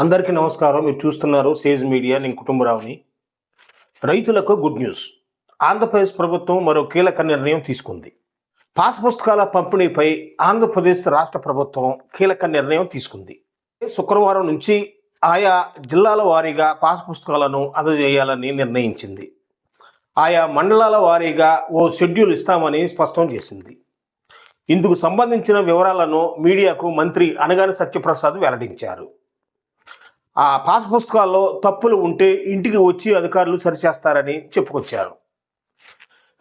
అందరికీ నమస్కారం. మీరు చూస్తున్నారు సేజ్ మీడియా నేను కుటుంబరావుని. రైతులకు గుడ్ న్యూస్. ఆంధ్రప్రదేశ్ ప్రభుత్వం మరో కీలక నిర్ణయం తీసుకుంది. పాస్ పుస్తకాల పంపిణీపై ఆంధ్రప్రదేశ్ రాష్ట్ర ప్రభుత్వం కీలక నిర్ణయం తీసుకుంది. శుక్రవారం నుంచి ఆయా జిల్లాల వారీగా పాస్ పుస్తకాలను అందజేయాలని నిర్ణయించింది. ఆయా మండలాల వారీగా ఓ షెడ్యూల్ ఇస్తామని స్పష్టం చేసింది. ఇందుకు సంబంధించిన వివరాలను మీడియాకు మంత్రి అనగాని సత్యప్రసాద్ వెల్లడించారు. ఆ పాస్ పుస్తకాల్లో తప్పులు ఉంటే ఇంటికి వచ్చి అధికారులు సరిచేస్తారని చెప్పుకొచ్చారు.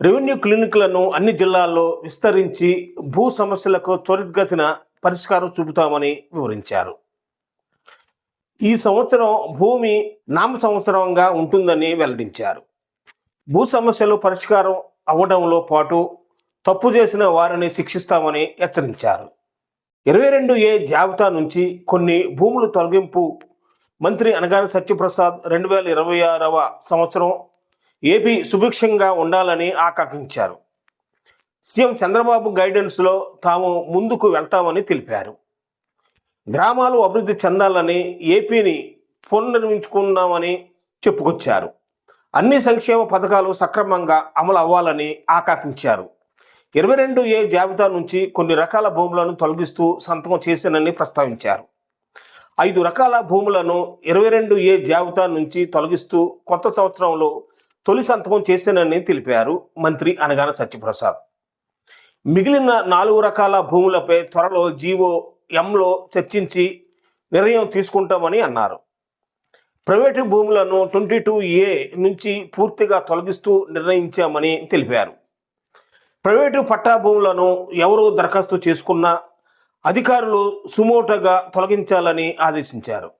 రెవెన్యూ క్లినిక్లను అన్ని జిల్లాల్లో విస్తరించి భూ సమస్యలకు త్వరితగతిన పరిష్కారం చూపుతామని వివరించారు. ఈ సంవత్సరం భూమి నామ సంవత్సరంగా ఉంటుందని వెల్లడించారు. భూ సమస్యలు పరిష్కారం అవ్వడంలో పాటు తప్పు చేసిన వారిని శిక్షిస్తామని హెచ్చరించారు. ఇరవై రెండు ఏ జాబితా నుంచి కొన్ని భూములు తొలగింపు మంత్రి అనగాని సత్యప్రసాద్ రెండు వేల ఇరవై ఆరవ సంవత్సరం ఏపీ సుభిక్షంగా ఉండాలని ఆకాంక్షించారు. సీఎం చంద్రబాబు గైడెన్స్లో తాము ముందుకు వెళ్తామని తెలిపారు. గ్రామాలు అభివృద్ధి చెందాలని ఏపీని పునర్నిర్మించుకుందామని చెప్పుకొచ్చారు. అన్ని సంక్షేమ పథకాలు సక్రమంగా అమలు అవ్వాలని ఆకాంక్షించారు. ఇరవై రెండు ఏ జాబితా నుంచి కొన్ని రకాల భూములను తొలగిస్తూ సంతకం చేశానని ప్రస్తావించారు. ఐదు రకాల భూములను ఇరవై రెండు ఏ జాబితా నుంచి తొలగిస్తూ కొత్త సంవత్సరంలో తొలి సంతకం చేశానని తెలిపారు మంత్రి అనగాన సత్యప్రసాద్. మిగిలిన నాలుగు రకాల భూములపై త్వరలో జీవో ఎంలో చర్చించి నిర్ణయం తీసుకుంటామని అన్నారు. ప్రైవేటు భూములను ట్వంటీ టూ ఏ నుంచి పూర్తిగా తొలగిస్తూ నిర్ణయించామని తెలిపారు. ప్రైవేటు పట్టా భూములను ఎవరు దరఖాస్తు చేసుకున్నా అధికారులు సుమోటగా తొలగించాలని ఆదేశించారు.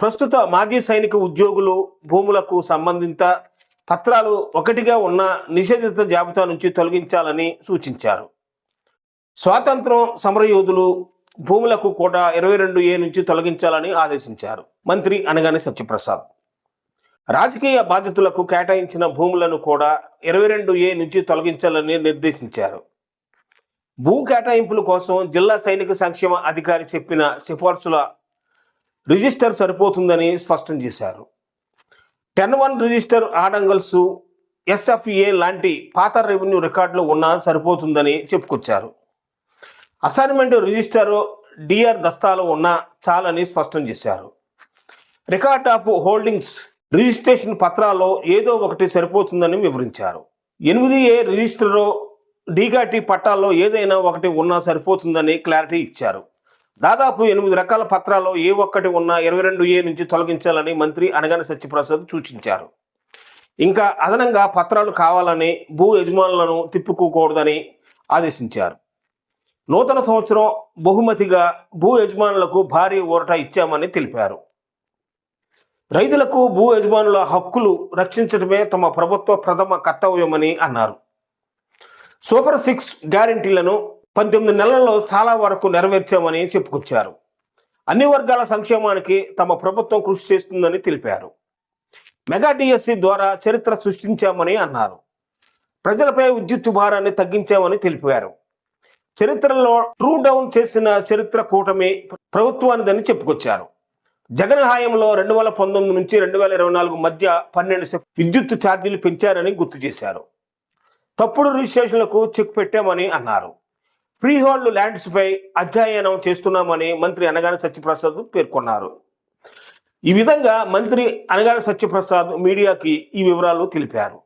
ప్రస్తుత మాజీ సైనిక ఉద్యోగులు భూములకు సంబంధిత పత్రాలు ఒకటిగా ఉన్న నిషేధిత జాబితా నుంచి తొలగించాలని సూచించారు. స్వాతంత్రం సమరయోధులు భూములకు కూడా ఇరవై రెండు ఏ నుంచి తొలగించాలని ఆదేశించారు. మంత్రి అనగానే సత్యప్రసాద్. రాజకీయ బాధితులకు కేటాయించిన భూములను కూడా ఇరవై రెండు ఏ నుంచి తొలగించాలని నిర్దేశించారు. భూ కేటాయింపుల కోసం జిల్లా సైనిక సంక్షేమ అధికారి చెప్పిన సిఫార్సుల రిజిస్టర్ సరిపోతుందని స్పష్టం చేశారు. టెన్ వన్ రిజిస్టర్ ఆడంగల్స్ ఎస్ఎఫ్ఏ లాంటి పాత రెవెన్యూ రికార్డులు ఉన్నా సరిపోతుందని చెప్పుకొచ్చారు. అసైన్మెంట్ రిజిస్టర్ డిఆర్ దస్తాలు ఉన్నా చాలని స్పష్టం చేశారు. రికార్డ్ ఆఫ్ హోల్డింగ్స్ రిజిస్ట్రేషన్ పత్రాల్లో ఏదో ఒకటి సరిపోతుందని వివరించారు. ఎనిమిది ఏ రిజిస్టర్ డీగాటి పట్టాల్లో ఏదైనా ఒకటి ఉన్నా సరిపోతుందని క్లారిటీ ఇచ్చారు. దాదాపు ఎనిమిది రకాల పత్రాల్లో ఏ ఒక్కటి ఉన్నా ఇరవై రెండు ఏ నుంచి తొలగించాలని మంత్రి అనగాని సత్యప్రసాద్ సూచించారు. ఇంకా అదనంగా పత్రాలు కావాలని భూ యజమానులను తిప్పుకోకూడదని ఆదేశించారు. నూతన సంవత్సరం బహుమతిగా భూ యజమానులకు భారీ ఊరట ఇచ్చామని తెలిపారు. రైతులకు భూ యజమానుల హక్కులు రక్షించడమే తమ ప్రభుత్వ ప్రథమ కర్తవ్యమని అన్నారు. సూపర్ సిక్స్ గ్యారంటీలను పద్దెనిమిది నెలల్లో చాలా వరకు నెరవేర్చామని చెప్పుకొచ్చారు. అన్ని వర్గాల సంక్షేమానికి తమ ప్రభుత్వం కృషి చేస్తుందని తెలిపారు. మెగా డిఎస్సి ద్వారా చరిత్ర సృష్టించామని అన్నారు. ప్రజలపై విద్యుత్ భారాన్ని తగ్గించామని తెలిపారు. చరిత్రలో ట్రూ డౌన్ చేసిన చరిత్ర కూటమి ప్రభుత్వానిదని చెప్పుకొచ్చారు. జగన్ హాయంలో రెండు వేల పంతొమ్మిది నుంచి రెండు వేల ఇరవై నాలుగు మధ్య పన్నెండు విద్యుత్ ఛార్జీలు పెంచారని గుర్తు చేశారు. తప్పుడు రిజిస్ట్రేషన్లకు చెక్ పెట్టామని అన్నారు. ఫ్రీ హోల్డ్ ల్యాండ్స్పై అధ్యయనం చేస్తున్నామని మంత్రి అనగాని సత్యప్రసాద్ పేర్కొన్నారు. ఈ విధంగా మంత్రి అనగాని సత్యప్రసాద్ మీడియాకి ఈ వివరాలు తెలిపారు.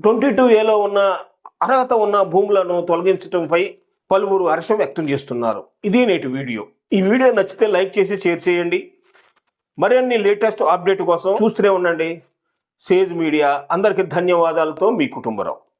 ట్వంటీ టూ ఏలో ఉన్న అర్హత ఉన్న భూములను తొలగించడంపై పలువురు హర్షం వ్యక్తం చేస్తున్నారు. ఇది నేటి వీడియో. ఈ వీడియో నచ్చితే లైక్ చేసి షేర్ చేయండి. మరిన్ని లేటెస్ట్ అప్డేట్ కోసం చూస్తూనే ఉండండి. Sage Media. అందరికీ ధన్యవాదాలతో మీ కుటుంబరావు.